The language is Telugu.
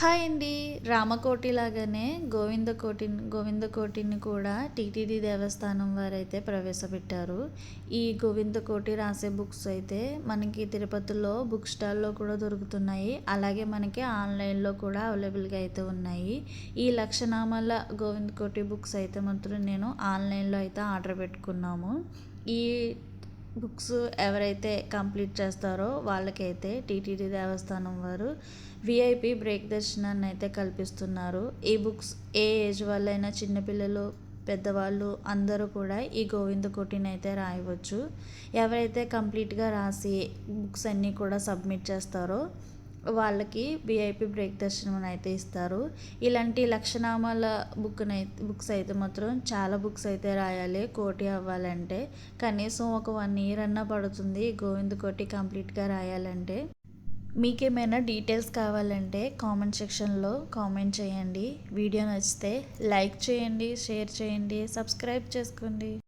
హాయ్ అండి. రామకోటి లాగానే గోవింద గోవిందకోటిని గోవింద కోటిని కూడా టీటీడీ దేవస్థానం వారైతే ప్రవేశపెట్టారు. ఈ గోవింద కోటి రాసే బుక్స్ అయితే మనకి తిరుపతిలో బుక్ స్టాల్లో కూడా దొరుకుతున్నాయి. అలాగే మనకి ఆన్లైన్లో కూడా అవైలబుల్గా అయితే ఉన్నాయి. ఈ లక్షనామాల గోవిందకోటి బుక్స్ అయితే మాత్రం నేను ఆన్లైన్లో అయితే ఆర్డర్ పెట్టుకున్నాము. ఈ బుక్స్ ఎవరైతే కంప్లీట్ చేస్తారో వాళ్ళకైతే టీటీడీ దేవస్థానం వారు విఐపి బ్రేక్ దర్శనాన్ని అయితే కల్పిస్తున్నారు. ఈ బుక్స్ ఏ ఏజ్ వాళ్ళైనా చిన్నపిల్లలు పెద్దవాళ్ళు అందరూ కూడా ఈ గోవింద కోటిని అయితే రాయవచ్చు. ఎవరైతే కంప్లీట్గా రాసి బుక్స్ అన్నీ కూడా సబ్మిట్ చేస్తారో వాళ్ళకి విఐపి బ్రేక్ దర్శనం అయితే ఇస్తారు. ఇలాంటి లక్షనామాల బుక్ బుక్స్ అయితే మాత్రం చాలా బుక్స్ అయితే రాయాలి. కోటి అవ్వాలంటే. కనీసం ఒక వన్ ఇయర్ అన్నా పడుతుంది గోవింద్ కోటి కంప్లీట్గా రాయాలంటే. మీకేమైనా డీటెయిల్స్ కావాలంటే కామెంట్ సెక్షన్లో కామెంట్ చేయండి. వీడియో నచ్చితే లైక్ చేయండి షేర్ చేయండి సబ్స్క్రైబ్ చేసుకోండి.